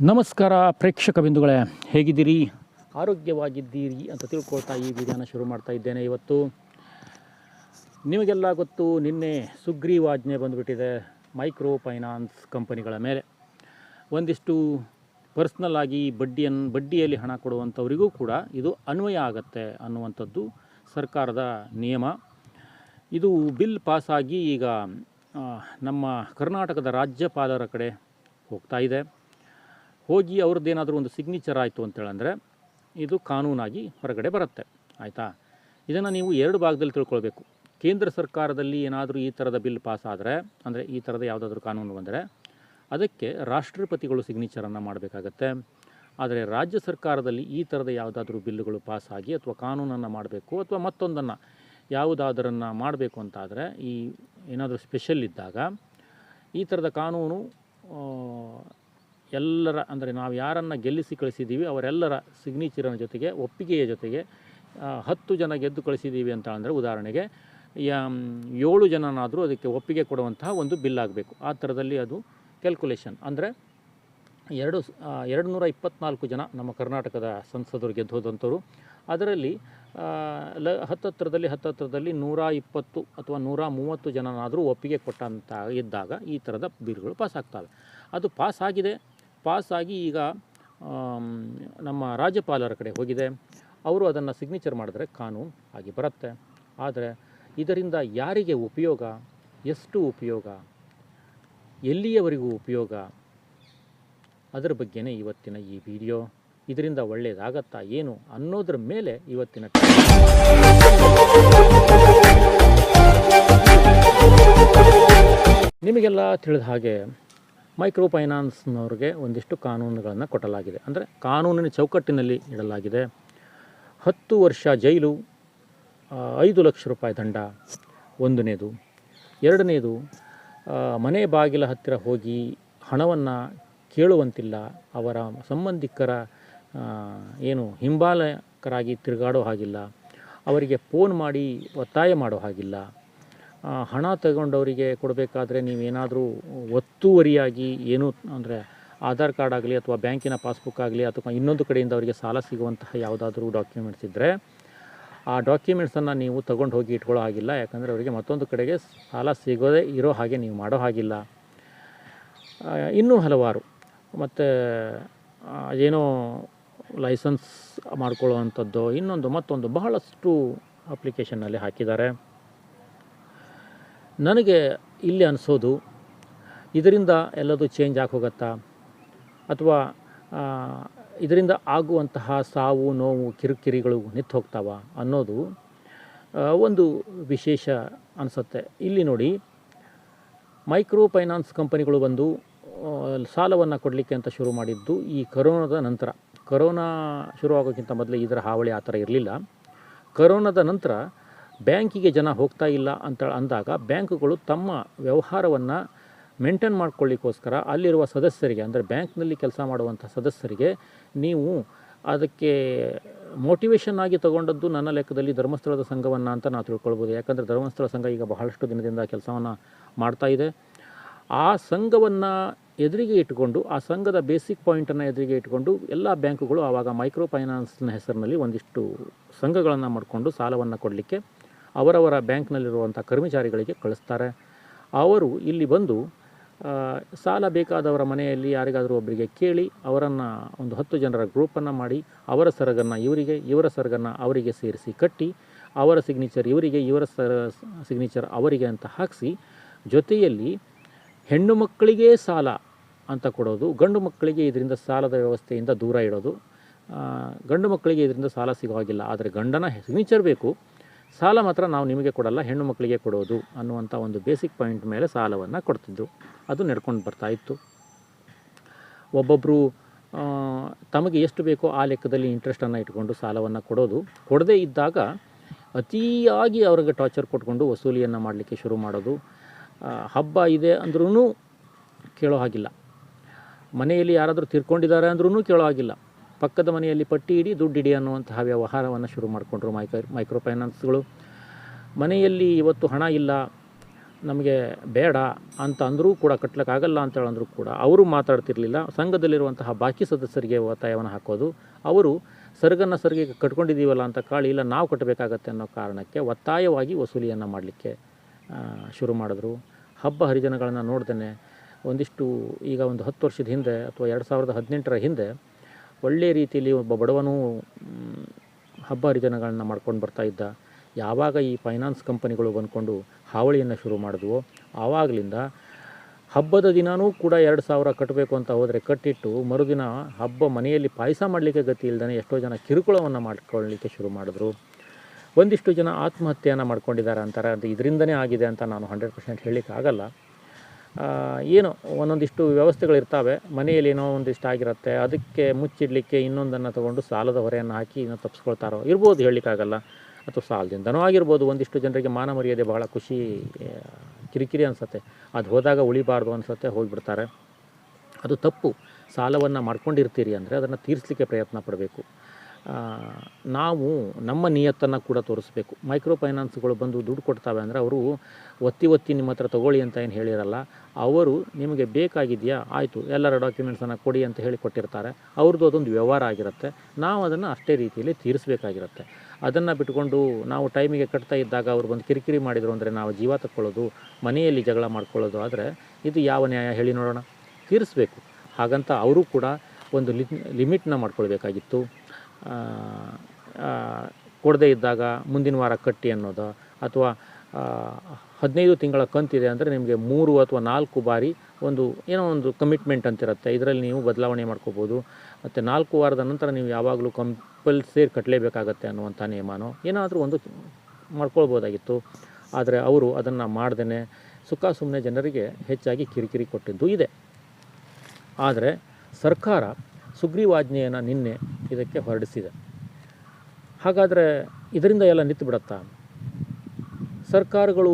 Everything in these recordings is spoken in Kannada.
ನಮಸ್ಕಾರ ಪ್ರೇಕ್ಷಕ ಬಿಂದುಗಳೇ, ಹೇಗಿದ್ದೀರಿ? ಆರೋಗ್ಯವಾಗಿದ್ದೀರಿ ಅಂತ ತಿಳ್ಕೊಳ್ತಾ ಈ ವಿಡಿಯೋನ ಶುರು ಮಾಡ್ತಾ ಇದ್ದೇನೆ ಇವತ್ತು. ನಿಮಗೆಲ್ಲ ಗೊತ್ತು, ನಿನ್ನೆ ಸುಗ್ರೀವಾಜ್ಞೆ ಬಂದುಬಿಟ್ಟಿದೆ ಮೈಕ್ರೋ ಫೈನಾನ್ಸ್ ಕಂಪನಿಗಳ ಮೇಲೆ. ಒಂದಿಷ್ಟು ಪರ್ಸ್ನಲ್ ಆಗಿ ಬಡ್ಡಿಯನ್ನು ಬಡ್ಡಿಯಲ್ಲಿ ಹಣ ಕೊಡುವಂಥವರಿಗೂ ಕೂಡ ಇದು ಅನ್ವಯ ಆಗತ್ತೆ ಅನ್ನುವಂಥದ್ದು ಸರ್ಕಾರದ ನಿಯಮ. ಇದು ಬಿಲ್ ಪಾಸಾಗಿ ಈಗ ನಮ್ಮ ಕರ್ನಾಟಕದ ರಾಜ್ಯಪಾಲರ ಕಡೆ ಹೋಗ್ತಾ ಇದೆ. ಹೋಗಿ ಅವ್ರದ್ದೇನಾದರೂ ಒಂದು ಸಿಗ್ನೇಚರ್ ಆಯಿತು ಅಂತೇಳಂದರೆ ಇದು ಕಾನೂನಾಗಿ ಹೊರಗಡೆ ಬರುತ್ತೆ. ಆಯಿತಾ? ಇದನ್ನು ನೀವು ಎರಡು ಭಾಗದಲ್ಲಿ ತಿಳ್ಕೊಳ್ಬೇಕು. ಕೇಂದ್ರ ಸರ್ಕಾರದಲ್ಲಿ ಏನಾದರೂ ಈ ಥರದ ಬಿಲ್ ಪಾಸ್ ಆದರೆ, ಅಂದರೆ ಈ ಥರದ ಯಾವುದಾದ್ರೂ ಕಾನೂನು ಬಂದರೆ, ಅದಕ್ಕೆ ರಾಷ್ಟ್ರಪತಿಗಳು ಸಿಗ್ನೇಚರನ್ನು ಮಾಡಬೇಕಾಗತ್ತೆ. ಆದರೆ ರಾಜ್ಯ ಸರ್ಕಾರದಲ್ಲಿ ಈ ಥರದ ಯಾವುದಾದ್ರೂ ಬಿಲ್ಲುಗಳು ಪಾಸ್ ಆಗಿ ಅಥವಾ ಕಾನೂನನ್ನು ಮಾಡಬೇಕು ಅಥವಾ ಮತ್ತೊಂದನ್ನು ಯಾವುದಾದರನ್ನು ಮಾಡಬೇಕು ಅಂತಾದರೆ, ಈ ಏನಾದರೂ ಸ್ಪೆಷಲ್ ಇದ್ದಾಗ ಈ ಥರದ ಕಾನೂನು ಎಲ್ಲರ ಅಂದರೆ ನಾವು ಯಾರನ್ನು ಗೆಲ್ಲಿಸಿ ಕಳಿಸಿದ್ದೀವಿ, ಅವರೆಲ್ಲರ ಸಿಗ್ನೇಚರಿನ ಜೊತೆಗೆ, ಒಪ್ಪಿಗೆಯ ಜೊತೆಗೆ ಹತ್ತು ಜನ ಗೆದ್ದು ಕಳಿಸಿದ್ದೀವಿ ಅಂತ ಅಂದರೆ ಉದಾಹರಣೆಗೆ ಏಳು ಜನನಾದರೂ ಅದಕ್ಕೆ ಒಪ್ಪಿಗೆ ಕೊಡುವಂತಹ ಒಂದು ಬಿಲ್ ಆಗಬೇಕು. ಆ ಥರದಲ್ಲಿ ಅದು ಕ್ಯಾಲ್ಕುಲೇಷನ್ ಅಂದರೆ ಎರಡು ಎರಡು ನೂರ ಇಪ್ಪತ್ನಾಲ್ಕು ಜನ ನಮ್ಮ ಕರ್ನಾಟಕದ ಸಂಸದರು ಗೆದ್ದು ಹೋದಂಥವ್ರು. ಅದರಲ್ಲಿ ಲ, ಹತ್ತತ್ರದಲ್ಲಿ ಹತ್ತತ್ರದಲ್ಲಿ ನೂರ ಇಪ್ಪತ್ತು ಅಥವಾ ನೂರ ಮೂವತ್ತು ಜನನಾದರೂ ಒಪ್ಪಿಗೆ ಕೊಟ್ಟಂತ ಇದ್ದಾಗ ಈ ಥರದ ಬಿಲ್ಗಳು ಪಾಸ್ ಆಗ್ತವೆ. ಅದು ಪಾಸ್ ಆಗಿದೆ ಪಾಸ್ ಆಗಿ ಈಗ ನಮ್ಮ ರಾಜ್ಯಪಾಲರ ಕಡೆ ಹೋಗಿದೆ. ಅವರು ಅದನ್ನು ಸಿಗ್ನೇಚರ್ ಮಾಡಿದ್ರೆ ಕಾನೂನು ಆಗಿ ಬರುತ್ತೆ. ಆದರೆ ಇದರಿಂದ ಯಾರಿಗೆ ಉಪಯೋಗ? ಎಷ್ಟು ಉಪಯೋಗ? ಎಲ್ಲಿಯವರೆಗೂ ಉಪಯೋಗ? ಅದರ ಬಗ್ಗೆನೇ ಇವತ್ತಿನ ಈ ವಿಡಿಯೋ ಇದರಿಂದ ಒಳ್ಳೆಯದಾಗತ್ತಾ ಏನು ಅನ್ನೋದ್ರ ಮೇಲೆ ಇವತ್ತಿನ ನಿಮಗೆಲ್ಲ ತಿಳಿದ ಹಾಗೆ ಮೈಕ್ರೋ ಫೈನಾನ್ಸ್ನವ್ರಿಗೆ ಒಂದಿಷ್ಟು ಕಾನೂನುಗಳನ್ನು ಕೊಟ್ಟಲಾಗಿದೆ. ಅಂದರೆ ಕಾನೂನಿನ ಚೌಕಟ್ಟಿನಲ್ಲಿ ಇಡಲಾಗಿದೆ. ಹತ್ತು ವರ್ಷ ಜೈಲು ಐದು ಲಕ್ಷ ರೂಪಾಯಿ ದಂಡ, ಒಂದನೇದು. ಎರಡನೇದು ಮನೆ ಬಾಗಿಲ ಹತ್ತಿರ ಹೋಗಿ ಹಣವನ್ನು ಕೇಳುವಂತಿಲ್ಲ. ಅವರ ಸಂಬಂಧಿಕರ ಏನು ಹಿಂಬಾಲಕರಾಗಿ ತಿರುಗಾಡೋ ಹಾಗಿಲ್ಲ. ಅವರಿಗೆ ಫೋನ್ ಮಾಡಿ ಒತ್ತಾಯ ಮಾಡೋ ಹಾಗಿಲ್ಲ. ಹಣ ತಗೊಂಡವರಿಗೆ ಕೊಡಬೇಕಾದ್ರೆ ನೀವೇನಾದರೂ ಒತ್ತುವರಿಯಾಗಿ ಏನು ಅಂದರೆ ಆಧಾರ್ ಕಾರ್ಡ್ ಆಗಲಿ ಅಥವಾ ಬ್ಯಾಂಕಿನ ಪಾಸ್ಬುಕ್ ಆಗಲಿ ಅಥವಾ ಇನ್ನೊಂದು ಕಡೆಯಿಂದ ಅವರಿಗೆ ಸಾಲ ಸಿಗುವಂತಹ ಯಾವುದಾದ್ರೂ ಡಾಕ್ಯುಮೆಂಟ್ಸ್ ಇದ್ದರೆ ಆ ಡಾಕ್ಯುಮೆಂಟ್ಸನ್ನು ನೀವು ತಗೊಂಡು ಹೋಗಿ ಇಟ್ಕೊಳ್ಳೋ ಹಾಗಿಲ್ಲ. ಯಾಕಂದರೆ ಅವರಿಗೆ ಮತ್ತೊಂದು ಕಡೆಗೆ ಸಾಲ ಸಿಗೋದೇ ಇರೋ ಹಾಗೆ ನೀವು ಮಾಡೋ ಹಾಗಿಲ್ಲ. ಇನ್ನೂ ಹಲವಾರು. ಮತ್ತು ಏನೋ ಲೈಸೆನ್ಸ್ ಮಾಡ್ಕೊಳ್ಳುವಂಥದ್ದು ಇನ್ನೊಂದು ಮತ್ತೊಂದು ಬಹಳಷ್ಟು ಅಪ್ಲಿಕೇಶನ್ನಲ್ಲಿ ಹಾಕಿದ್ದಾರೆ. ನನಗೆ ಇಲ್ಲಿ ಅನಿಸೋದು, ಇದರಿಂದ ಎಲ್ಲದೂ ಚೇಂಜ್ ಆಗಿ ಹೋಗುತ್ತಾ ಅಥವಾ ಇದರಿಂದ ಆಗುವಂತಹ ಸಾವು, ನೋವು, ಕಿರುಕಿರಿಗಳು ನಿಂತು ಹೋಗ್ತಾವ ಅನ್ನೋದು ಒಂದು ವಿಶೇಷ ಅನಿಸುತ್ತೆ. ಇಲ್ಲಿ ನೋಡಿ ಮೈಕ್ರೋ ಫೈನಾನ್ಸ್ ಕಂಪನಿಗಳು ಬಂದು ಸಾಲವನ್ನು ಕೊಡಲಿಕ್ಕೆ ಅಂತ ಶುರು ಮಾಡಿದ್ದು ಈ ಕರೋನಾದ ನಂತರ. ಕರೋನಾ ಶುರು ಆಗೋಕ್ಕಿಂತ ಮೊದಲೇ ಇದರ ಹಾವಳಿ ಆ ಥರ ಇರಲಿಲ್ಲ. ಕರೋನಾದ ನಂತರ ಬ್ಯಾಂಕಿಗೆ ಜನ ಹೋಗ್ತಾ ಇಲ್ಲ ಅಂತ ಅಂದಾಗ ಬ್ಯಾಂಕುಗಳು ತಮ್ಮ ವ್ಯವಹಾರವನ್ನು ಮೇಂಟೈನ್ ಮಾಡ್ಕೊಳ್ಳಿಕ್ಕೋಸ್ಕರ ಅಲ್ಲಿರುವ ಸದಸ್ಯರಿಗೆ, ಅಂದರೆ ಬ್ಯಾಂಕ್ನಲ್ಲಿ ಕೆಲಸ ಮಾಡುವಂಥ ಸದಸ್ಯರಿಗೆ ನೀವು ಅದಕ್ಕೆ ಮೋಟಿವೇಶನ್ ಆಗಿ ತಗೊಂಡದ್ದು ನನ್ನ ಲೆಕ್ಕದಲ್ಲಿ ಧರ್ಮಸ್ಥಳದ ಸಂಘವನ್ನು ಅಂತ ನಾವು ತಿಳ್ಕೊಳ್ಬೋದು. ಯಾಕಂದರೆ ಧರ್ಮಸ್ಥಳ ಸಂಘ ಈಗ ಬಹಳಷ್ಟು ದಿನದಿಂದ ಕೆಲಸವನ್ನು ಮಾಡ್ತಾ ಇದೆ. ಆ ಸಂಘವನ್ನು ಎದುರಿಗೆ ಇಟ್ಟುಕೊಂಡು, ಆ ಸಂಘದ ಬೇಸಿಕ್ ಪಾಯಿಂಟನ್ನು ಎದುರಿಗೆ ಇಟ್ಟುಕೊಂಡು ಎಲ್ಲ ಬ್ಯಾಂಕುಗಳು ಆವಾಗ ಮೈಕ್ರೋ ಫೈನಾನ್ಸ್ನ ಹೆಸರಿನಲ್ಲಿ ಒಂದಿಷ್ಟು ಸಂಘಗಳನ್ನು ಮಾಡಿಕೊಂಡು ಸಾಲವನ್ನು ಕೊಡಲಿಕ್ಕೆ ಅವರವರ ಬ್ಯಾಂಕ್ನಲ್ಲಿರುವಂಥ ಕರ್ಮಚಾರಿಗಳಿಗೆ ಕಳಿಸ್ತಾರೆ. ಅವರು ಇಲ್ಲಿ ಬಂದು ಸಾಲ ಬೇಕಾದವರ ಮನೆಯಲ್ಲಿ ಯಾರಿಗಾದರೂ ಒಬ್ಬರಿಗೆ ಕೇಳಿ, ಅವರನ್ನು ಒಂದು ಹತ್ತು ಜನರ ಗ್ರೂಪನ್ನು ಮಾಡಿ, ಅವರ ಸರಗನ್ನು ಇವರಿಗೆ, ಇವರ ಸರಗನ್ನು ಅವರಿಗೆ ಸೇರಿಸಿ ಕಟ್ಟಿ, ಅವರ ಸಿಗ್ನೇಚರ್ ಇವರಿಗೆ, ಇವರ ಸರ, ಸಿಗ್ನೇಚರ್ ಅವರಿಗೆ ಅಂತ ಹಾಕಿಸಿ, ಜೊತೆಯಲ್ಲಿ ಹೆಣ್ಣು ಮಕ್ಕಳಿಗೇ ಸಾಲ ಅಂತ ಕೊಡೋದು, ಗಂಡು ಮಕ್ಕಳಿಗೆ ಇದರಿಂದ ಸಾಲದ ವ್ಯವಸ್ಥೆಯಿಂದ ದೂರ ಇಡೋದು. ಗಂಡು ಮಕ್ಕಳಿಗೆ ಇದರಿಂದ ಸಾಲ ಸಿಗೋ ಆದರೆ ಗಂಡನ ಸಿಗ್ನೇಚರ್ ಬೇಕು. ಸಾಲ ಮಾತ್ರ ನಾವು ನಿಮಗೆ ಕೊಡಲ್ಲ, ಹೆಣ್ಣು ಮಕ್ಕಳಿಗೆ ಕೊಡೋದು ಅನ್ನುವಂಥ ಒಂದು ಬೇಸಿಕ್ ಪಾಯಿಂಟ್ ಮೇಲೆ ಸಾಲವನ್ನು ಕೊಡ್ತಿದ್ದರು ಅದು ನಡ್ಕೊಂಡು ಬರ್ತಾ ಇತ್ತು. ಒಬ್ಬೊಬ್ಬರು ತಮಗೆ ಎಷ್ಟು ಬೇಕೋ ಆ ಲೆಕ್ಕದಲ್ಲಿ ಇಂಟ್ರೆಸ್ಟನ್ನು ಇಟ್ಕೊಂಡು ಸಾಲವನ್ನು ಕೊಡೋದು. ಕೊಡದೇ ಇದ್ದಾಗ ಅತಿಯಾಗಿ ಅವ್ರಿಗೆ ಟಾರ್ಚರ್ ಕೊಟ್ಕೊಂಡು ವಸೂಲಿಯನ್ನು ಮಾಡಲಿಕ್ಕೆ ಶುರು ಮಾಡೋದು. ಹಬ್ಬ ಇದೆ ಅಂದ್ರೂ ಕೇಳೋ ಹಾಗಿಲ್ಲ. ಮನೆಯಲ್ಲಿ ಯಾರಾದರೂ ತಿರ್ಕೊಂಡಿದ್ದಾರೆ ಅಂದ್ರೂ ಕೇಳೋ ಹಾಗಿಲ್ಲ. ಪಕ್ಕದ ಮನೆಯಲ್ಲಿ ಪಟ್ಟಿ ಇಡಿ ದುಡ್ಡು ಇಡಿ ಅನ್ನುವಂತಹ ವ್ಯವಹಾರವನ್ನು ಶುರು ಮಾಡಿಕೊಂಡ್ರು ಮೈಕ್ರೋ ಮೈಕ್ರೋ ಫೈನಾನ್ಸ್ಗಳು ಮನೆಯಲ್ಲಿ ಇವತ್ತು ಹಣ ಇಲ್ಲ, ನಮಗೆ ಬೇಡ ಅಂತ ಅಂದರೂ ಕೂಡ ಕಟ್ಟಲಿಕ್ಕಾಗಲ್ಲ ಅಂತ ಹೇಳಂದ್ರೂ ಕೂಡ ಅವರು ಮಾತಾಡ್ತಿರ್ಲಿಲ್ಲ. ಸಂಘದಲ್ಲಿರುವಂತಹ ಬಾಕಿ ಸದಸ್ಯರಿಗೆ ಒತ್ತಾಯವನ್ನು ಹಾಕೋದು, ಅವರು ಸರ್ಗನ್ನು ಸರಿಗೆ ಕಟ್ಕೊಂಡಿದ್ದೀವಲ್ಲ ಅಂತ ಕಾಳಿ ಇಲ್ಲ, ನಾವು ಕಟ್ಟಬೇಕಾಗತ್ತೆ ಅನ್ನೋ ಕಾರಣಕ್ಕೆ ಒತ್ತಾಯವಾಗಿ ವಸೂಲಿಯನ್ನು ಮಾಡಲಿಕ್ಕೆ ಶುರು ಮಾಡಿದ್ರು. ಹಬ್ಬ ಹರಿಜನಗಳನ್ನು ನೋಡ್ದೇ ಒಂದಿಷ್ಟು ಈಗ ಒಂದು ಹತ್ತು ವರ್ಷದ ಹಿಂದೆ ಅಥವಾ ಎರಡು ಸಾವಿರದ ಹದಿನೆಂಟರ ಹಿಂದೆ ಒಳ್ಳೆಯ ರೀತಿಯಲ್ಲಿ ಒಬ್ಬ ಬಡವನು ಹಬ್ಬ ಹರಿದಿನಗಳನ್ನು ಮಾಡ್ಕೊಂಡು ಬರ್ತಾ ಇದ್ದ, ಯಾವಾಗ ಈ ಫೈನಾನ್ಸ್ ಕಂಪನಿಗಳು ಬಂದ್ಕೊಂಡು ಹಾವಳಿಯನ್ನು ಶುರು ಮಾಡಿದ್ವೋ, ಆವಾಗಲಿಂದ ಹಬ್ಬದ ದಿನವೂ ಕೂಡ ಎರಡು ಸಾವಿರ ಕಟ್ಟಬೇಕು ಅಂತ ಹೋದರೆ ಕಟ್ಟಿಟ್ಟು ಮರುದಿನ ಹಬ್ಬ ಮನೆಯಲ್ಲಿ ಪಾಯಸ ಮಾಡಲಿಕ್ಕೆ ಗತಿ ಇಲ್ದೇ ಎಷ್ಟೋ ಜನ ಕಿರುಕುಳವನ್ನು ಮಾಡ್ಕೊಳ್ಳಲಿಕ್ಕೆ ಶುರು ಮಾಡಿದ್ರು. ಒಂದಿಷ್ಟು ಜನ ಆತ್ಮಹತ್ಯೆಯನ್ನು ಮಾಡ್ಕೊಂಡಿದ್ದಾರೆ ಅಂತಾರೆ. ಅದು ಇದರಿಂದನೇ ಆಗಿದೆ ಅಂತ ನಾನು ಹಂಡ್ರೆಡ್ ಪರ್ಸೆಂಟ್ ಹೇಳಲಿಕ್ಕಾಗಲ್ಲ. ಏನೋ ಒಂದೊಂದಿಷ್ಟು ವ್ಯವಸ್ಥೆಗಳಿರ್ತವೆ. ಮನೆಯಲ್ಲಿ ಏನೋ ಒಂದಿಷ್ಟು ಆಗಿರುತ್ತೆ. ಅದಕ್ಕೆ ಮುಚ್ಚಿಡಲಿಕ್ಕೆ ಇನ್ನೊಂದನ್ನು ತೊಗೊಂಡು ಸಾಲದ ಹೊರೆಯನ್ನು ಹಾಕಿ ಇನ್ನೂ ತಪ್ಪಿಸ್ಕೊಳ್ತಾರೋ ಇರ್ಬೋದು ಹೇಳಲಿಕ್ಕಾಗಲ್ಲ. ಅಥವಾ ಸಾಲದಿಂದನೂ ಆಗಿರ್ಬೋದು. ಒಂದಿಷ್ಟು ಜನರಿಗೆ ಮಾನ ಮರ್ಯಾದೆ ಬಹಳ ಖುಷಿ ಕಿರಿಕಿರಿ ಅನಿಸುತ್ತೆ. ಅದು ಹೋದಾಗ ಉಳಿಬಾರ್ದು ಅನಿಸುತ್ತೆ, ಹೋಗಿಬಿಡ್ತಾರೆ. ಅದು ತಪ್ಪು. ಸಾಲವನ್ನು ಮಾಡ್ಕೊಂಡಿರ್ತೀರಿ ಅಂದರೆ ಅದನ್ನು ತೀರಿಸಲಿಕ್ಕೆ ಪ್ರಯತ್ನ ಪಡಬೇಕು. ನಾವು ನಮ್ಮ ನಿಯತ್ತನ್ನು ಕೂಡ ತೋರಿಸ್ಬೇಕು. ಮೈಕ್ರೋ ಫೈನಾನ್ಸ್ಗಳು ಬಂದು ದುಡ್ಡು ಕೊಡ್ತಾವೆ ಅಂದರೆ ಅವರು ಒತ್ತಿ ಒತ್ತಿ ನಿಮ್ಮ ಹತ್ರ ತೊಗೊಳ್ಳಿ ಅಂತ ಏನು ಹೇಳಿರಲ್ಲ, ಅವರು ನಿಮಗೆ ಬೇಕಾಗಿದೆಯಾ, ಆಯಿತು, ಎಲ್ಲರ ಡಾಕ್ಯುಮೆಂಟ್ಸನ್ನು ಕೊಡಿ ಅಂತ ಹೇಳಿ ಕೊಟ್ಟಿರ್ತಾರೆ. ಅವ್ರದ್ದು ಅದೊಂದು ವ್ಯವಹಾರ ಆಗಿರುತ್ತೆ. ನಾವು ಅದನ್ನು ಅಷ್ಟೇ ರೀತಿಯಲ್ಲಿ ತೀರಿಸಬೇಕಾಗಿರುತ್ತೆ. ಅದನ್ನು ಬಿಟ್ಕೊಂಡು ನಾವು ಟೈಮಿಗೆ ಕಟ್ತಾ ಇದ್ದಾಗ ಅವ್ರು ಬಂದು ಕಿರಿಕಿರಿ ಮಾಡಿದರು ಅಂದರೆ ನಾವು ಜೀವ ತಕ್ಕೊಳ್ಳೋದು, ಮನೆಯಲ್ಲಿ ಜಗಳ ಮಾಡ್ಕೊಳ್ಳೋದು ಆದರೆ ಇದು ಯಾವ ನ್ಯಾಯ ಹೇಳಿ ನೋಡೋಣ. ತೀರಿಸಬೇಕು. ಹಾಗಂತ ಅವರು ಕೂಡ ಒಂದು ಲಿಮಿಟ್ನ ಮಾಡ್ಕೊಳ್ಬೇಕಾಗಿತ್ತು. ಕೊಡದೇ ಇದ್ದಾಗ ಮುಂದಿನ ವಾರ ಕಟ್ಟಿ ಅನ್ನೋದು ಅಥವಾ ಹದಿನೈದು ತಿಂಗಳ ಕಂತಿದೆ ಅಂದರೆ ನಿಮಗೆ ಮೂರು ಅಥವಾ ನಾಲ್ಕು ಬಾರಿ ಒಂದು ಏನೋ ಒಂದು ಕಮಿಟ್ಮೆಂಟ್ ಅಂತಿರುತ್ತೆ. ಇದರಲ್ಲಿ ನೀವು ಬದಲಾವಣೆ ಮಾಡ್ಕೋಬೋದು. ಮತ್ತು ನಾಲ್ಕು ವಾರದ ನಂತರ ನೀವು ಯಾವಾಗಲೂ ಕಂಪಲ್ಸರಿ ಕಟ್ಟಲೇಬೇಕಾಗತ್ತೆ ಅನ್ನುವಂಥ ನಿಯಮನೋ ಏನಾದರೂ ಒಂದು ಮಾಡ್ಕೊಳ್ಬೋದಾಗಿತ್ತು. ಆದರೆ ಅವರು ಅದನ್ನು ಮಾಡ್ದೇ ಸುಖ ಸುಮ್ಮನೆ ಜನರಿಗೆ ಹೆಚ್ಚಾಗಿ ಕಿರಿಕಿರಿ ಕೊಟ್ಟಿದ್ದು ಇದೆ. ಆದರೆ ಸರ್ಕಾರ ಸುಗ್ರೀವಾಜ್ಞೆಯನ್ನು ನಿನ್ನೆ ಇದಕ್ಕೆ ಹೊರಡಿಸಿದೆ. ಹಾಗಾದರೆ ಇದರಿಂದ ಎಲ್ಲ ನಿಂತು ಬಿಡತ್ತಾ? ಸರ್ಕಾರಗಳು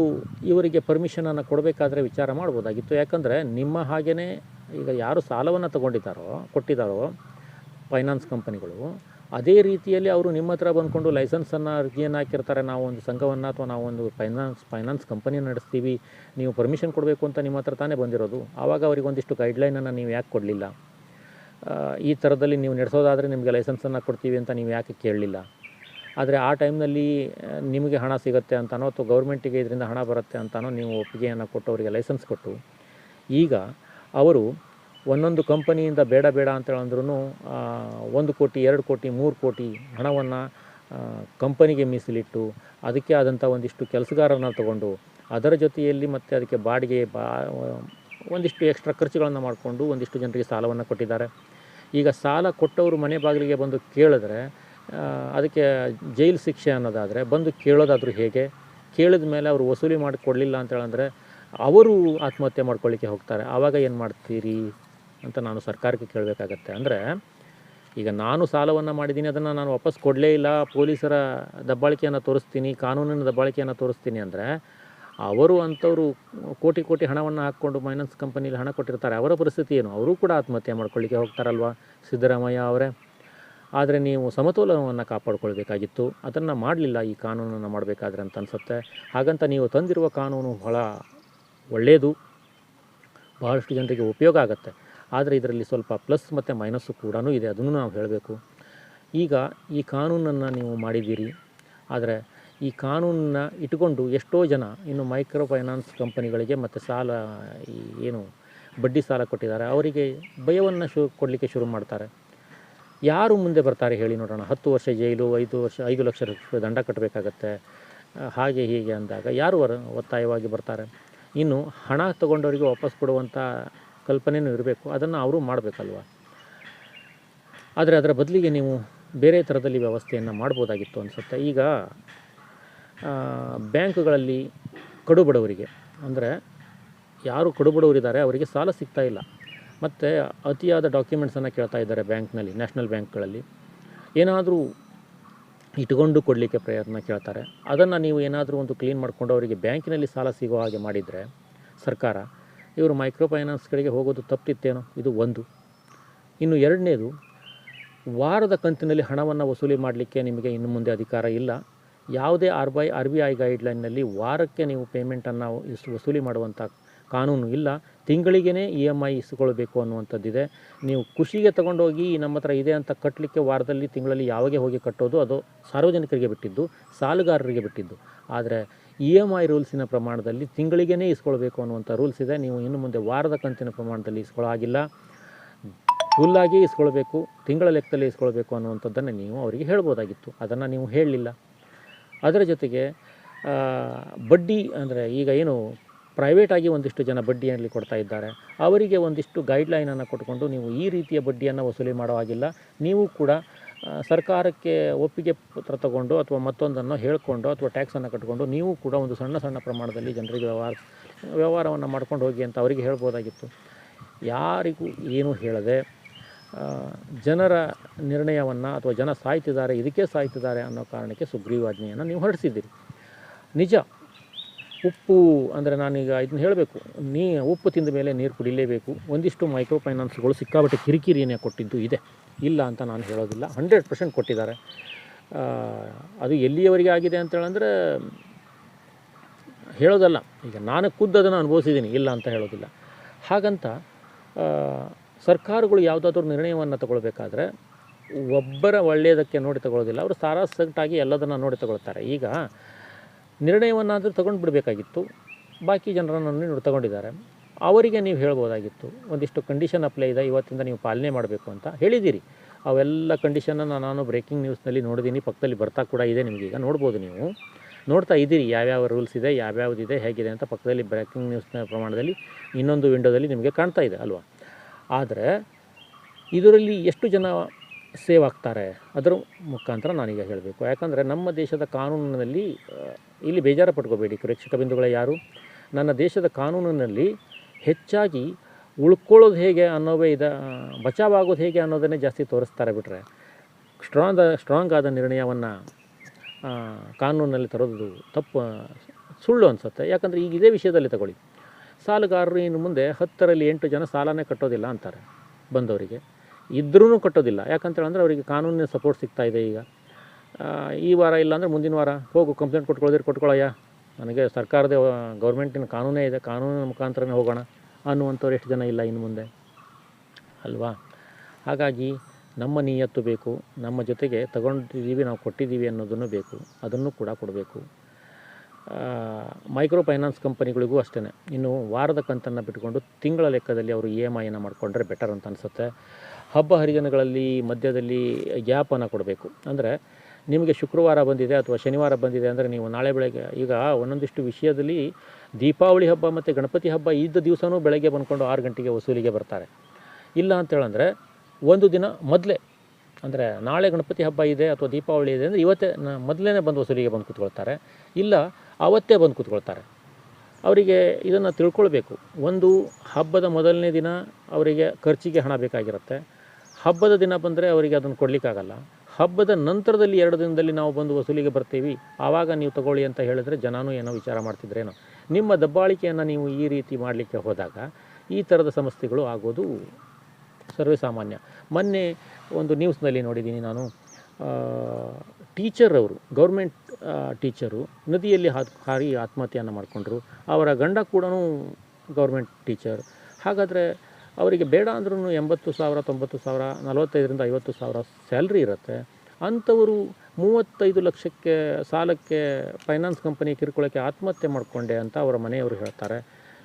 ಇವರಿಗೆ ಪರ್ಮಿಷನನ್ನು ಕೊಡಬೇಕಾದ್ರೆ ವಿಚಾರ ಮಾಡ್ಬೋದಾಗಿತ್ತು. ಯಾಕಂದರೆ ನಿಮ್ಮ ಹಾಗೆಯೇ ಈಗ ಯಾರು ಸಾಲವನ್ನು ತಗೊಂಡಿದ್ದಾರೋ, ಕೊಟ್ಟಿದ್ದಾರೋ ಫೈನಾನ್ಸ್ ಕಂಪನಿಗಳು, ಅದೇ ರೀತಿಯಲ್ಲಿ ಅವರು ನಿಮ್ಮ ಹತ್ರ ಬಂದ್ಕೊಂಡು ಲೈಸೆನ್ಸನ್ನು ಅರ್ಜಿಯನ್ನು ಹಾಕಿರ್ತಾರೆ. ನಾವು ಒಂದು ಸಂಘವನ್ನು ಅಥವಾ ನಾವು ಒಂದು ಫೈನಾನ್ಸ್ ಫೈನಾನ್ಸ್ ಕಂಪನಿ ನಡೆಸ್ತೀವಿ. ನೀವು ಪರ್ಮಿಷನ್ ಕೊಡಬೇಕು ಅಂತ ನಿಮ್ಮ ಹತ್ರ ತಾನೇ ಬಂದಿರೋದು. ಆವಾಗ ಅವರಿಗೆ ಒಂದಿಷ್ಟು ಗೈಡ್ಲೈನನ್ನು ನೀವು ಯಾಕೆ ಕೊಡಲಿಲ್ಲ? ಈ ಥರದಲ್ಲಿ ನೀವು ನಡೆಸೋದಾದರೆ ನಿಮಗೆ ಲೈಸೆನ್ಸನ್ನು ಕೊಡ್ತೀವಿ ಅಂತ ನೀವು ಯಾಕೆ ಕೇಳಲಿಲ್ಲ? ಆದರೆ ಆ ಟೈಮ್ನಲ್ಲಿ ನಿಮಗೆ ಹಣ ಸಿಗುತ್ತೆ ಅಂತನೋ ಅಥವಾ ಗೌರ್ಮೆಂಟಿಗೆ ಇದರಿಂದ ಹಣ ಬರುತ್ತೆ ಅಂತನೋ ನೀವು ಒಪ್ಪಿಗೆಯನ್ನು ಕೊಟ್ಟು ಅವರಿಗೆ ಲೈಸೆನ್ಸ್ ಕೊಟ್ಟು, ಈಗ ಅವರು ಒಂದೊಂದು ಕಂಪನಿಯಿಂದ ಬೇಡ ಬೇಡ ಅಂತೇಳಂದ್ರೂ ಒಂದು ಕೋಟಿ, ಎರಡು ಕೋಟಿ, ಮೂರು ಕೋಟಿ ಹಣವನ್ನು ಕಂಪನಿಗೆ ಮೀಸಲಿಟ್ಟು ಅದಕ್ಕೆ ಆದಂಥ ಒಂದಿಷ್ಟು ಕೆಲಸಗಾರರನ್ನ ತಗೊಂಡು, ಅದರ ಜೊತೆಯಲ್ಲಿ ಮತ್ತು ಅದಕ್ಕೆ ಬಾಡಿಗೆ ಬಾ, ಒಂದಿಷ್ಟು ಎಕ್ಸ್ಟ್ರಾ ಖರ್ಚುಗಳನ್ನು ಮಾಡಿಕೊಂಡು ಒಂದಿಷ್ಟು ಜನರಿಗೆ ಸಾಲವನ್ನು ಕೊಟ್ಟಿದ್ದಾರೆ. ಈಗ ಸಾಲ ಕೊಟ್ಟವರು ಮನೆ ಬಾಗಿಲಿಗೆ ಬಂದು ಕೇಳಿದ್ರೆ ಅದಕ್ಕೆ ಜೈಲು ಶಿಕ್ಷೆ ಅನ್ನೋದಾದರೆ ಬಂದು ಕೇಳೋದಾದರೂ ಹೇಗೆ? ಕೇಳಿದ ಮೇಲೆ ಅವರು ವಸೂಲಿ ಮಾಡಿ ಕೊಡಲಿಲ್ಲ ಅಂತ ಹೇಳಂದ್ರೆ ಅವರು ಆತ್ಮಹತ್ಯೆ ಮಾಡ್ಕೊಳ್ಳಿಕ್ಕೆ ಹೋಗ್ತಾರೆ. ಆವಾಗ ಏನು ಮಾಡ್ತೀರಿ ಅಂತ ನಾನು ಸರ್ಕಾರಕ್ಕೆ ಕೇಳಬೇಕಾಗತ್ತೆ. ಅಂದರೆ ಈಗ ನಾನು ಸಾಲವನ್ನು ಮಾಡಿದ್ದೀನಿ, ಅದನ್ನು ನಾನು ವಾಪಸ್ ಕೊಡಲೇ ಇಲ್ಲ, ಪೊಲೀಸರ ದಬ್ಬಾಳಿಕೆಯನ್ನು ತೋರಿಸ್ತೀನಿ, ಕಾನೂನಿನ ದಬ್ಬಾಳಿಕೆಯನ್ನು ತೋರಿಸ್ತೀನಿ ಅಂದರೆ ಅವರು ಅಂಥವರು ಕೋಟಿ ಕೋಟಿ ಹಣವನ್ನು ಹಾಕ್ಕೊಂಡು ಫೈನಾನ್ಸ್ ಕಂಪನಿಯಲ್ಲಿ ಹಣ ಕೊಟ್ಟಿರ್ತಾರೆ. ಅವರ ಪರಿಸ್ಥಿತಿ ಏನು? ಅವರು ಕೂಡ ಆತ್ಮಹತ್ಯೆ ಮಾಡ್ಕೊಳ್ಳಿಕ್ಕೆ ಹೋಗ್ತಾರಲ್ವ? ಸಿದ್ದರಾಮಯ್ಯ ಅವರೇ. ಆದರೆ ನೀವು ಸಮತೋಲನವನ್ನು ಕಾಪಾಡ್ಕೊಳ್ಬೇಕಾಗಿತ್ತು. ಅದನ್ನು ಮಾಡಲಿಲ್ಲ. ಈ ಕಾನೂನನ್ನು ಮಾಡಬೇಕಾದ್ರೆ ಅಂತ ಅನಿಸುತ್ತೆ. ಹಾಗಂತ ನೀವು ತಂದಿರುವ ಕಾನೂನು ಬಹಳ ಒಳ್ಳೆಯದು ಬಹಳಷ್ಟು ಜನರಿಗೆ ಉಪಯೋಗ ಆಗುತ್ತೆ. ಆದರೆ ಇದರಲ್ಲಿ ಸ್ವಲ್ಪ ಪ್ಲಸ್ ಮತ್ತು ಮೈನಸ್ಸು ಕೂಡ ಇದೆ. ಅದನ್ನು ನಾವು ಹೇಳಬೇಕು. ಈಗ ಈ ಕಾನೂನನ್ನು ನೀವು ಮಾಡಿದ್ದೀರಿ. ಆದರೆ ಈ ಕಾನೂನನ್ನ ಇಟ್ಕೊಂಡು ಎಷ್ಟೋ ಜನ ಇನ್ನು ಮೈಕ್ರೋ ಫೈನಾನ್ಸ್ ಕಂಪನಿಗಳಿಗೆ ಮತ್ತು ಸಾಲ ಏನು ಬಡ್ಡಿ ಸಾಲ ಕೊಟ್ಟಿದ್ದಾರೆ, ಅವರಿಗೆ ಭಯವನ್ನು ಶು, ಕೊಡಲಿಕ್ಕೆ ಶುರು ಮಾಡ್ತಾರೆ. ಯಾರು ಮುಂದೆ ಬರ್ತಾರೆ ಹೇಳಿ ನೋಡೋಣ. ಹತ್ತು ವರ್ಷ ಜೈಲು, ಐದು ವರ್ಷ, ಐದು ಲಕ್ಷ ರೂಪಾಯಿ ದಂಡ ಕಟ್ಟಬೇಕಾಗತ್ತೆ. ಹಾಗೆ ಹೀಗೆ ಅಂದಾಗ ಯಾರು ಒತ್ತಾಯವಾಗಿ ಬರ್ತಾರೆ? ಇನ್ನು ಹಣ ತಗೊಂಡವರಿಗೆ ವಾಪಸ್ ಕೊಡುವಂಥ ಕಲ್ಪನೆಯೂ ಇರಬೇಕು. ಅದನ್ನು ಅವರು ಮಾಡಬೇಕಲ್ವ? ಆದರೆ ಅದರ ಬದಲಿಗೆ ನೀವು ಬೇರೆ ಥರದಲ್ಲಿ ವ್ಯವಸ್ಥೆಯನ್ನು ಮಾಡ್ಬೋದಾಗಿತ್ತು ಅನಿಸುತ್ತೆ. ಈಗ ಬ್ಯಾಂಕ್ಗಳಲ್ಲಿ ಕಡುಬಡವರಿಗೆ ಅಂದರೆ ಯಾರು ಕಡುಬಡವರಿದ್ದಾರೆ ಅವರಿಗೆ ಸಾಲ ಸಿಗ್ತಾ ಇಲ್ಲ. ಮತ್ತು ಅತಿಯಾದ ಡಾಕ್ಯುಮೆಂಟ್ಸನ್ನು ಕೇಳ್ತಾ ಇದ್ದಾರೆ ಬ್ಯಾಂಕ್ನಲ್ಲಿ, ನ್ಯಾಷನಲ್ ಬ್ಯಾಂಕ್ಗಳಲ್ಲಿ. ಏನಾದರೂ ಇಟ್ಕೊಂಡು ಕೊಡಲಿಕ್ಕೆ ಪ್ರಯತ್ನ ಕೇಳ್ತಾರೆ. ಅದನ್ನು ನೀವು ಏನಾದರೂ ಒಂದು ಕ್ಲೀನ್ ಮಾಡಿಕೊಂಡು ಅವರಿಗೆ ಬ್ಯಾಂಕಿನಲ್ಲಿ ಸಾಲ ಸಿಗೋ ಹಾಗೆ ಮಾಡಿದರೆ ಸರ್ಕಾರ, ಇವರು ಮೈಕ್ರೋ ಫೈನಾನ್ಸ್ಗಳಿಗೆ ಹೋಗೋದು ತಪ್ಪಿತ್ತೇನೋ, ಇದು ಒಂದು. ಇನ್ನು ಎರಡನೇದು, ವಾರದ ಕಂತಿನಲ್ಲಿ ಹಣವನ್ನು ವಸೂಲಿ ಮಾಡಲಿಕ್ಕೆ ನಿಮಗೆ ಇನ್ನು ಮುಂದೆ ಅಧಿಕಾರ ಇಲ್ಲ. ಯಾವುದೇ R by R B I ಗೈಡ್ಲೈನ್ನಲ್ಲಿ ವಾರಕ್ಕೆ ನೀವು ಪೇಮೆಂಟನ್ನು ಇಸ್ ವಸೂಲಿ ಮಾಡುವಂಥ ಕಾನೂನು ಇಲ್ಲ. ತಿಂಗಳಿಗೇ ಇ ಎಂ ಐ ಇಸ್ಕೊಳ್ಬೇಕು ಅನ್ನುವಂಥದ್ದಿದೆ. ನೀವು ಖುಷಿಗೆ ತಗೊಂಡೋಗಿ ನಮ್ಮ ಹತ್ರ ಇದೆ ಅಂತ ಕಟ್ಟಲಿಕ್ಕೆ ವಾರದಲ್ಲಿ, ತಿಂಗಳಲ್ಲಿ ಯಾವಾಗೆ ಹೋಗಿ ಕಟ್ಟೋದು, ಅದು ಸಾರ್ವಜನಿಕರಿಗೆ ಬಿಟ್ಟಿದ್ದು, ಸಾಲಗಾರರಿಗೆ ಬಿಟ್ಟಿದ್ದು. ಆದರೆ ಇ ಎಂ ಐ ರೂಲ್ಸಿನ ಪ್ರಮಾಣದಲ್ಲಿ ತಿಂಗಳಿಗೇ ಇಸ್ಕೊಳ್ಬೇಕು ಅನ್ನುವಂಥ ರೂಲ್ಸ್ ಇದೆ. ನೀವು ಇನ್ನು ಮುಂದೆ ವಾರದ ಕಂತಿನ ಪ್ರಮಾಣದಲ್ಲಿ ಇಸ್ಕೊಳ್ಳೋ ಫುಲ್ಲಾಗಿ ಇಸ್ಕೊಳ್ಬೇಕು, ತಿಂಗಳ ಲೆಕ್ಕದಲ್ಲಿ ಇಸ್ಕೊಳ್ಬೇಕು ಅನ್ನುವಂಥದ್ದನ್ನು ನೀವು ಅವರಿಗೆ ಹೇಳ್ಬೋದಾಗಿತ್ತು. ಅದನ್ನು ನೀವು ಹೇಳಲಿಲ್ಲ. ಅದರ ಜೊತೆಗೆ ಬಡ್ಡಿ ಅಂದರೆ ಈಗ ಏನು ಪ್ರೈವೇಟಾಗಿ ಒಂದಿಷ್ಟು ಜನ ಬಡ್ಡಿಯಲ್ಲಿ ಕೊಡ್ತಾ ಇದ್ದಾರೆ. ಅವರಿಗೆ ಒಂದಿಷ್ಟು ಗೈಡ್ಲೈನನ್ನು ಕೊಟ್ಟುಕೊಂಡು ನೀವು ಈ ರೀತಿಯ ಬಡ್ಡಿಯನ್ನು ವಸೂಲಿ ಮಾಡೋ ಹಾಗಿಲ್ಲ. ನೀವು ಕೂಡ ಸರ್ಕಾರಕ್ಕೆ ಒಪ್ಪಿಗೆ ಪತ್ರ ತಗೊಂಡು ಅಥವಾ ಮತ್ತೊಂದನ್ನು ಹೇಳಿಕೊಂಡು ಅಥವಾ ಟ್ಯಾಕ್ಸನ್ನು ಕಟ್ಕೊಂಡು ನೀವು ಕೂಡ ಒಂದು ಸಣ್ಣ ಸಣ್ಣ ಪ್ರಮಾಣದಲ್ಲಿ ಜನರಿಗೆ ವ್ಯವಹಾರ, ವ್ಯವಹಾರವನ್ನು ಮಾಡ್ಕೊಂಡು ಹೋಗಿ ಅಂತ ಅವರಿಗೆ ಹೇಳ್ಬೋದಾಗಿತ್ತು. ಯಾರಿಗೂ ಏನೂ ಹೇಳದೆ ಜನರ ನಿರ್ಣಯವನ್ನು ಅಥವಾ ಜನ ಸಾಯ್ತಿದ್ದಾರೆ, ಇದಕ್ಕೆ ಸಾಯ್ತಿದ್ದಾರೆ ಅನ್ನೋ ಕಾರಣಕ್ಕೆ ಸುಗ್ರೀವಾಜ್ಞೆಯನ್ನು ನೀವು ಹೊರಡಿಸಿದ್ದೀರಿ. ನಿಜ. ಉಪ್ಪು ಅಂದರೆ ನಾನೀಗ ಇದನ್ನ ಹೇಳಬೇಕು. ನೀ, ಉಪ್ಪು ತಿಂದ ಮೇಲೆ ನೀರು ಕುಡಿಲೇಬೇಕು. ಒಂದಿಷ್ಟು ಮೈಕ್ರೋ ಫೈನಾನ್ಸ್ಗಳು ಸಿಕ್ಕಾಬಟ್ಟೆ ಕಿರಿಕಿರಿಯನ್ನೇ ಕೊಟ್ಟಿದ್ದು ಇದೆ. ಇಲ್ಲ ಅಂತ ನಾನು ಹೇಳೋದಿಲ್ಲ. ಹಂಡ್ರೆಡ್ ಪರ್ಸೆಂಟ್ ಕೊಟ್ಟಿದ್ದಾರೆ. ಅದು ಎಲ್ಲಿಯವರೆಗೆ ಆಗಿದೆ ಅಂತೇಳಂದರೆ ಹೇಳೋದಲ್ಲ. ಈಗ ನಾನು ಖುದ್ದು ಅದನ್ನು ಅನುಭವಿಸಿದ್ದೀನಿ. ಇಲ್ಲ ಅಂತ ಹೇಳೋದಿಲ್ಲ. ಹಾಗಂತ ಸರ್ಕಾರಗಳು ಯಾವುದಾದ್ರೂ ನಿರ್ಣಯವನ್ನು ತಗೊಳ್ಬೇಕಾದ್ರೆ ಒಬ್ಬರ ಒಳ್ಳೆಯದಕ್ಕೆ ನೋಡಿ ತಗೊಳ್ಳೋದಿಲ್ಲ. ಅವರು ಸಾರಾಸಗಟಾಗಿ ಎಲ್ಲದನ್ನು ನೋಡಿ ತಗೊಳ್ತಾರೆ. ಈಗ ನಿರ್ಣಯವನ್ನಾದರೂ ತಗೊಂಡು ಬಿಡಬೇಕಾಗಿತ್ತು ಬಾಕಿ ಜನರನ್ನು ನೋಡಿ ತಗೊಂಡಿದ್ದಾರೆ. ಅವರಿಗೆ ನೀವು ಹೇಳ್ಬೋದಾಗಿತ್ತು. ಒಂದಿಷ್ಟು ಕಂಡೀಷನ್ ಅಪ್ಲೈ ಇದೆ, ಇವತ್ತಿಂದ ನೀವು ಪಾಲನೆ ಮಾಡಬೇಕು ಅಂತ ಹೇಳಿದ್ದೀರಿ. ಅವೆಲ್ಲ ಕಂಡೀಷನನ್ನು ನಾನು ಬ್ರೇಕಿಂಗ್ ನ್ಯೂಸ್ನಲ್ಲಿ ನೋಡಿದ್ದೀನಿ. ಪಕ್ಕದಲ್ಲಿ ಬರ್ತಾ ಕೂಡ ಇದೆ ನಿಮಗೀಗ ನೋಡ್ಬೋದು ನೀವು. ನೋಡ್ತಾ ಇದ್ದೀರಿ ಯಾವ್ಯಾವ ರೂಲ್ಸ್ ಇದೆ, ಯಾವ್ಯಾವುದಿದೆ, ಹೇಗಿದೆ ಅಂತ ಪಕ್ಕದಲ್ಲಿ ಬ್ರೇಕಿಂಗ್ ನ್ಯೂಸ್ನ ಪ್ರಮಾಣದಲ್ಲಿ ಇನ್ನೊಂದು ವಿಂಡೋದಲ್ಲಿ ನಿಮಗೆ ಕಾಣ್ತಾ ಇದೆ ಅಲ್ವಾ? ಆದರೆ ಇದರಲ್ಲಿ ಎಷ್ಟು ಜನ ಸೇವ್ ಆಗ್ತಾರೆ? ಅದರ ಮುಖಾಂತರ ನಾನೀಗ ಹೇಳಬೇಕು. ಯಾಕಂದರೆ ನಮ್ಮ ದೇಶದ ಕಾನೂನಿನಲ್ಲಿ ಇಲ್ಲಿ ಬೇಜಾರು ಪಟ್ಕೋಬೇಡಿ. ಪ್ರೇಕ್ಷಕ ಬಿಂದುಗಳೇ ಯಾರು? ನನ್ನ ದೇಶದ ಕಾನೂನಿನಲ್ಲಿ ಹೆಚ್ಚಾಗಿ ಉಳ್ಕೊಳ್ಳೋದು ಹೇಗೆ ಅನ್ನೋವೇ ಇದ ಬಚಾವಾಗೋದು ಹೇಗೆ ಅನ್ನೋದನ್ನೇ ಜಾಸ್ತಿ ತೋರಿಸ್ತಾರೆ ಬಿಟ್ಟರೆ ಸ್ಟ್ರಾಂಗ್ ಸ್ಟ್ರಾಂಗ್ ಆದ ನಿರ್ಣಯವನ್ನು ಕಾನೂನಿನಲ್ಲಿ ತರೋದು ತಪ್ಪು, ಸುಳ್ಳು ಅನಿಸುತ್ತೆ. ಯಾಕಂದರೆ ಈಗ ಇದೇ ವಿಷಯದಲ್ಲಿ ತಗೊಳ್ಳಿ. ಸಾಲಗಾರರು ಇನ್ನು ಮುಂದೆ ಹತ್ತರಲ್ಲಿ ಎಂಟು ಜನ ಸಾಲನೇ ಕಟ್ಟೋದಿಲ್ಲ ಅಂತಾರೆ ಬಂದವರಿಗೆ. ಇದ್ರೂ ಕಟ್ಟೋದಿಲ್ಲ. ಯಾಕಂತೇಳಂದ್ರೆ ಅವರಿಗೆ ಕಾನೂನಿನ ಸಪೋರ್ಟ್ ಸಿಗ್ತಾ ಇದೆ ಈಗ. ಈ ವಾರ ಇಲ್ಲಾಂದರೆ ಮುಂದಿನ ವಾರ ಹೋಗು ಕಂಪ್ಲೇಂಟ್ ಕೊಟ್ಕೊಳ್ಳೋದ್ರೆ ಕೊಟ್ಕೊಳ್ಳಯ್ಯ. ನನಗೆ ಸರ್ಕಾರದ ಗೌರ್ಮೆಂಟಿನ ಕಾನೂನೇ ಇದೆ. ಕಾನೂನಿನ ಮುಖಾಂತರನೇ ಹೋಗೋಣ ಅನ್ನುವಂಥವ್ರು ಎಷ್ಟು ಜನ ಇಲ್ಲ ಇನ್ನು ಮುಂದೆ. ಅಲ್ವಾ? ಹಾಗಾಗಿ ನಮ್ಮ ನಿಯತ್ತು ಬೇಕು. ನಮ್ಮ ಜೊತೆಗೆ ತಗೊಂಡಿದ್ದೀವಿ, ನಾವು ಕೊಟ್ಟಿದ್ದೀವಿ ಅನ್ನೋದನ್ನು ಬೇಕು. ಅದನ್ನು ಕೂಡ ಕೊಡಬೇಕು. ಮೈಕ್ರೋ ಫೈನಾನ್ಸ್ ಕಂಪನಿಗಳಿಗೂ ಅಷ್ಟೇ ಇನ್ನು ವಾರದ ಕಂತನ್ನು ಬಿಟ್ಕೊಂಡು ತಿಂಗಳ ಲೆಕ್ಕದಲ್ಲಿ ಅವರು ಇ ಎಂ ಐನ ಮಾಡಿಕೊಂಡ್ರೆ ಬೆಟರ್ ಅಂತ ಅನಿಸುತ್ತೆ. ಹಬ್ಬ ಹರಿದಿನಗಳಲ್ಲಿ ಮಧ್ಯದಲ್ಲಿ ಗ್ಯಾಪನ್ನು ಕೊಡಬೇಕು. ಅಂದರೆ ನಿಮಗೆ ಶುಕ್ರವಾರ ಬಂದಿದೆ ಅಥವಾ ಶನಿವಾರ ಬಂದಿದೆ ಅಂದರೆ ನೀವು ನಾಳೆ ಬೆಳಗ್ಗೆ, ಈಗ ಒಂದೊಂದಿಷ್ಟು ವಿಷಯದಲ್ಲಿ ದೀಪಾವಳಿ ಹಬ್ಬ ಮತ್ತು ಗಣಪತಿ ಹಬ್ಬ ಇದ್ದ ದಿವಸವೂ ಬೆಳಗ್ಗೆ ಬಂದ್ಕೊಂಡು ಆರು ಗಂಟೆಗೆ ವಸೂಲಿಗೆ ಬರ್ತಾರೆ. ಇಲ್ಲ ಅಂತೇಳಂದರೆ ಒಂದು ದಿನ ಮೊದಲೇ ಅಂದರೆ ನಾಳೆ ಗಣಪತಿ ಹಬ್ಬ ಇದೆ ಅಥವಾ ದೀಪಾವಳಿ ಇದೆ ಅಂದರೆ ಇವತ್ತೇ ಮೊದಲೇ ಬಂದು ವಸೂಲಿಗೆ ಬಂದು ಕೂತ್ಕೊಳ್ತಾರೆ. ಇಲ್ಲ, ಅವತ್ತೇ ಬಂದು ಕೂತ್ಕೊಳ್ತಾರೆ. ಅವರಿಗೆ ಇದನ್ನು ತಿಳ್ಕೊಳ್ಬೇಕು. ಒಂದು ಹಬ್ಬದ ಮೊದಲನೇ ದಿನ ಅವರಿಗೆ ಖರ್ಚಿಗೆ ಹಣ ಬೇಕಾಗಿರುತ್ತೆ. ಹಬ್ಬದ ದಿನ ಬಂದರೆ ಅವರಿಗೆ ಅದನ್ನು ಕೊಡಲಿಕ್ಕಾಗಲ್ಲ. ಹಬ್ಬದ ನಂತರದಲ್ಲಿ ಎರಡು ದಿನದಲ್ಲಿ ನಾವು ಬಂದು ವಸೂಲಿಗೆ ಬರ್ತೀವಿ. ಆವಾಗ ನೀವು ತಗೊಳ್ಳಿ ಅಂತ ಹೇಳಿದ್ರೆ ಜನನೂ ಏನೋ ವಿಚಾರ ಮಾಡ್ತಿದ್ರೇನೋ. ನಿಮ್ಮ ದಬ್ಬಾಳಿಕೆಯನ್ನು ನೀವು ಈ ರೀತಿ ಮಾಡಲಿಕ್ಕೆ ಹೋದಾಗ ಈ ಥರದ ಸಮಸ್ಯೆಗಳು ಆಗೋದು ಸರ್ವೇ ಸಾಮಾನ್ಯ ಮೊನ್ನೆ ಒಂದು ನ್ಯೂಸ್ನಲ್ಲಿ ನೋಡಿದ್ದೀನಿ ನಾನು. ಟೀಚರ್ ಅವರು ಗೌರ್ಮೆಂಟ್ ಟೀಚರು ನದಿಯಲ್ಲಿ ಹಾರಿ ಆತ್ಮಹತ್ಯೆಯನ್ನು ಮಾಡಿಕೊಂಡ್ರು. ಅವರ ಗಂಡ ಕೂಡ ಗೌರ್ಮೆಂಟ್ ಟೀಚರ್ ಹಾಗಾದರೆ ಅವರಿಗೆ ಬೇಡ ಅಂದ್ರೂ ಎಂಬತ್ತು ಸಾವಿರ, ತೊಂಬತ್ತು ಸಾವಿರ, ನಲವತ್ತೈದರಿಂದ ಐವತ್ತು ಸಾವಿರ ಸ್ಯಾಲ್ರಿ ಇರುತ್ತೆ. ಅಂಥವರು ಮೂವತ್ತೈದು ಲಕ್ಷಕ್ಕೆ, ಸಾಲಕ್ಕೆ ಫೈನಾನ್ಸ್ ಕಂಪನಿ ಕಿರ್ಕೊಳ್ಳೋಕ್ಕೆ ಆತ್ಮಹತ್ಯೆ ಮಾಡಿಕೊಂಡೆ ಅಂತ ಅವರ ಮನೆಯವರು ಹೇಳ್ತಾರೆ.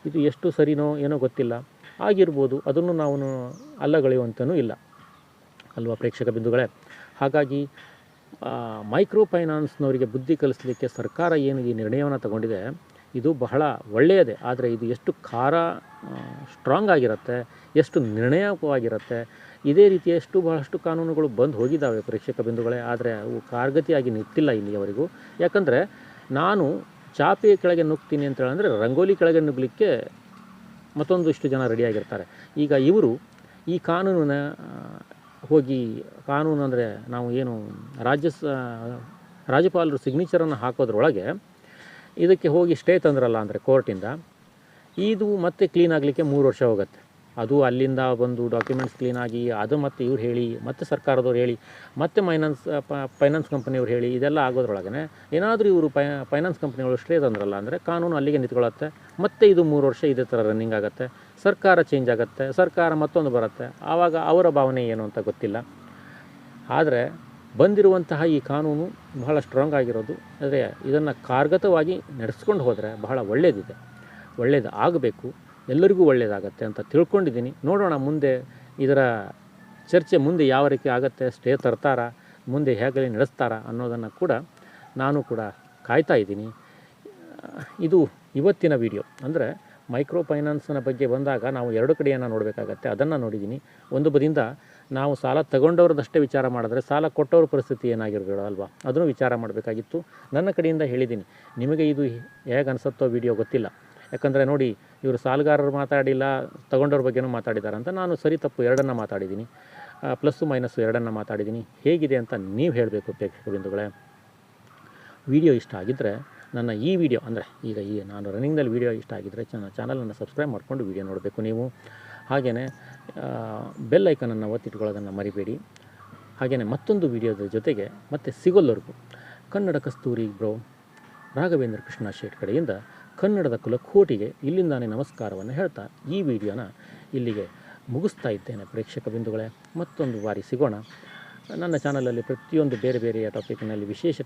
ಇದು ಎಷ್ಟು ಸರಿನೋ ಏನೋ ಗೊತ್ತಿಲ್ಲ. ಆಗಿರ್ಬೋದು, ಅದನ್ನು ನಾವು ಅಲ್ಲಗಳೆಯುವಂತನೂ ಇಲ್ಲ. ಅಲ್ವಾ ಪ್ರೇಕ್ಷಕ ಬಿಂದುಗಳೇ? ಹಾಗಾಗಿ ಮೈಕ್ರೋ ಫೈನಾನ್ಸ್ನವರಿಗೆ ಬುದ್ಧಿ ಕಲಿಸಲಿಕ್ಕೆ ಸರ್ಕಾರ ಏನು ಈ ನಿರ್ಣಯವನ್ನು ತಗೊಂಡಿದೆ, ಇದು ಬಹಳ ಒಳ್ಳೆಯದೇ. ಆದರೆ ಇದು ಎಷ್ಟು ಖಾರ ಸ್ಟ್ರಾಂಗ್ ಆಗಿರುತ್ತೆ, ಎಷ್ಟು ನಿರ್ಣಯವಾಗಿರುತ್ತೆ ಇದೇ ರೀತಿ ಎಷ್ಟು ಬಹಳಷ್ಟು ಕಾನೂನುಗಳು ಬಂದು ಹೋಗಿದ್ದಾವೆ ಪ್ರೇಕ್ಷಕ ಬಿಂದುಗಳೇ. ಆದರೆ ಅವು ಕಾರ್ಗತಿಯಾಗಿ ನಿಂತಿಲ್ಲ ಇಲ್ಲಿಯವರೆಗೂ. ಯಾಕಂದರೆ, ನಾನು ಚಾಪೆಯ ಕೆಳಗೆ ನುಗ್ತೀನಿ ಅಂತ ಹೇಳಿದ್ರೆ ರಂಗೋಲಿ ಕೆಳಗೆ ನುಗ್ಗಲಿಕ್ಕೆ ಮತ್ತೊಂದು ಇಷ್ಟು ಜನ ರೆಡಿಯಾಗಿರ್ತಾರೆ. ಈಗ ಇವರು ಈ ಕಾನೂನನ್ನ ಹೋಗಿ ಕಾನೂನು ಅಂದರೆ ನಾವು ಏನು ರಾಜ್ಯ ಸ, ರಾಜ್ಯಪಾಲರು ಸಿಗ್ನೇಚರನ್ನು ಹಾಕೋದ್ರೊಳಗೆ ಇದಕ್ಕೆ ಹೋಗಿ ಸ್ಟೇ ತಂದ್ರಲ್ಲ ಅಂದರೆ ಕೋರ್ಟಿಂದ ಇದು ಮತ್ತೆ ಕ್ಲೀನ್ ಆಗಲಿಕ್ಕೆ ಮೂರು ವರ್ಷ ಹೋಗುತ್ತೆ. ಅದು ಅಲ್ಲಿಂದ ಬಂದು ಡಾಕ್ಯುಮೆಂಟ್ಸ್ ಕ್ಲೀನಾಗಿ ಅದು ಮತ್ತು ಇವ್ರು ಹೇಳಿ, ಮತ್ತು ಸರ್ಕಾರದವ್ರು ಹೇಳಿ, ಮತ್ತೆ ಮೈನಾನ್ಸ್ ಫೈನಾನ್ಸ್ ಕಂಪ್ನಿಯವ್ರು ಹೇಳಿ, ಇದೆಲ್ಲ ಆಗೋದ್ರೊಳಗೆ ಏನಾದರೂ ಇವರು ಫೈನಾನ್ಸ್ ಕಂಪ್ನಿಗಳು ಸ್ಟ್ರೇ ತಂದ್ರಲ್ಲ ಅಂದರೆ ಕಾನೂನು ಅಲ್ಲಿಗೆ ನಿಂತ್ಕೊಳ್ಳುತ್ತೆ, ಮತ್ತೆ ಇದು ಮೂರು ವರ್ಷ ಇದೇ ಥರ ರನ್ನಿಂಗ್ ಆಗುತ್ತೆ, ಸರ್ಕಾರ ಚೇಂಜ್ ಆಗುತ್ತೆ, ಸರ್ಕಾರ ಮತ್ತೊಂದು ಬರುತ್ತೆ, ಆವಾಗ ಅವರ ಭಾವನೆ ಏನು ಅಂತ ಗೊತ್ತಿಲ್ಲ. ಆದರೆ ಬಂದಿರುವಂತಹ ಈ ಕಾನೂನು ಬಹಳ ಸ್ಟ್ರಾಂಗ್ ಆಗಿರೋದು, ಆದರೆ ಇದನ್ನು ಕಾರ್ಗತವಾಗಿ ನಡೆಸ್ಕೊಂಡು ಹೋದರೆ ಬಹಳ ಒಳ್ಳೆಯದಿದೆ ಒಳ್ಳೆಯದು ಆಗಬೇಕು ಎಲ್ಲರಿಗೂ ಒಳ್ಳೆಯದಾಗತ್ತೆ ಅಂತ ತಿಳ್ಕೊಂಡಿದ್ದೀನಿ. ನೋಡೋಣ ಮುಂದೆ ಇದರ ಚರ್ಚೆ ಮುಂದೆ ಯಾವ ರೀತಿ ಆಗುತ್ತೆ, ಸ್ಟೇ ತರ್ತಾರಾ, ಮುಂದೆ ಹೇಗೆ ನಡೆಸ್ತಾರಾ ಅನ್ನೋದನ್ನು ಕೂಡ ನಾನು ಕೂಡ ಕಾಯ್ತಾ ಇದ್ದೀನಿ. ಇದು ಇವತ್ತಿನ ವಿಡಿಯೋ. ಅಂದರೆ ಮೈಕ್ರೋ ಫೈನಾನ್ಸ್ನ ಬಗ್ಗೆ ಬಂದಾಗ ನಾವು ಎರಡು ಕಡೆಯನ್ನು ನೋಡಬೇಕಾಗತ್ತೆ. ಅದನ್ನು ನೋಡಿದ್ದೀನಿ. ಒಂದು ಬದಿಯಿಂದ ನಾವು ಸಾಲ ತಗೊಂಡವ್ರದ್ದಷ್ಟೇ ವಿಚಾರ ಮಾಡಿದ್ರೆ ಸಾಲ ಕೊಟ್ಟವ್ರ ಪರಿಸ್ಥಿತಿ ಏನಾಗಿರ್ಬೇಡ ಅಲ್ವಾ? ಅದನ್ನು ವಿಚಾರ ಮಾಡಬೇಕಾಗಿತ್ತು. ನನ್ನ ಕಡೆಯಿಂದ ಹೇಳಿದ್ದೀನಿ. ನಿಮಗೆ ಇದು ಹೇಗೆ ಅನಿಸುತ್ತೋ ವಿಡಿಯೋ ಗೊತ್ತಿಲ್ಲ. ಯಾಕಂದರೆ ನೋಡಿ ಇವರು ಸಾಲಗಾರರು ಮಾತಾಡಿಲ್ಲ, ತಗೊಂಡವ್ರ ಬಗ್ಗೆನೂ ಮಾತಾಡಿದ್ದಾರೆ ಅಂತ ನಾನು ಸರಿ ತಪ್ಪು ಎರಡನ್ನು ಮಾತಾಡಿದ್ದೀನಿ. ಪ್ಲಸ್ಸು ಮೈನಸ್ಸು ಎರಡನ್ನು ಮಾತಾಡಿದ್ದೀನಿ. ಹೇಗಿದೆ ಅಂತ ನೀವು ಹೇಳಬೇಕು ಪ್ರೇಕ್ಷಕ ಬಿಂದುಗಳೇ ವಿಡಿಯೋ ಇಷ್ಟ ಆಗಿದ್ದರೆ ನನ್ನ ಈ ವಿಡಿಯೋ, ಅಂದರೆ ಈಗ ಈ ನಾನು ರನ್ನಿಂಗ್ನಲ್ಲಿ ವಿಡಿಯೋ ಇಷ್ಟ ಆಗಿದ್ದರೆ ನನ್ನ ಚಾನಲನ್ನು ಸಬ್ಸ್ಕ್ರೈಬ್ ಮಾಡಿಕೊಂಡು ವಿಡಿಯೋ ನೋಡಬೇಕು ನೀವು. ಹಾಗೆಯೇ ಬೆಲ್ ಐಕನನ್ನು ಒತ್ತಿಟ್ಕೊಳ್ಳೋದನ್ನು ಮರಿಬೇಡಿ. ಹಾಗೆಯೇ ಮತ್ತೊಂದು ವಿಡಿಯೋದ ಜೊತೆಗೆ ಮತ್ತೆ ಸಿಗೋಲ್ಲವರೆಗೂ ಕನ್ನಡ ಕಸ್ತೂರಿ ಬ್ರೋ ರಾಘವೇಂದ್ರ ಕೃಷ್ಣ ಶೇಟ್ ಕಡೆಯಿಂದ ಕನ್ನಡದ ಕುಲಕೋಟಿಗೆ ಇಲ್ಲಿಂದಾನೇ ನಮಸ್ಕಾರವನ್ನು ಹೇಳ್ತಾ ಈ ವಿಡಿಯೋನ ಇಲ್ಲಿಗೆ ಮುಗಿಸ್ತಾ ಇದ್ದೇನೆ ಪ್ರೇಕ್ಷಕ ಬಿಂದುಗಳೇ. ಮತ್ತೊಂದು ಬಾರಿ ಸಿಗೋಣ. ನನ್ನ ಚಾನಲಲ್ಲಿ ಪ್ರತಿಯೊಂದು ಬೇರೆ ಬೇರೆಯ ಟಾಪಿಕ್ನಲ್ಲಿ ವಿಶೇಷ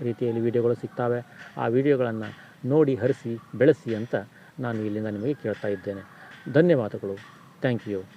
ರೀತಿಯಲ್ಲಿ ವಿಡಿಯೋಗಳು ಸಿಗ್ತವೆ. ಆ ವಿಡಿಯೋಗಳನ್ನು ನೋಡಿ, ಹರಿಸಿ, ಬೆಳೆಸಿ ಅಂತ ನಾನು ಇಲ್ಲಿಂದ ನಿಮಗೆ ಕೇಳ್ತಾ ಇದ್ದೇನೆ. ಧನ್ಯವಾದಗಳು. Thank you.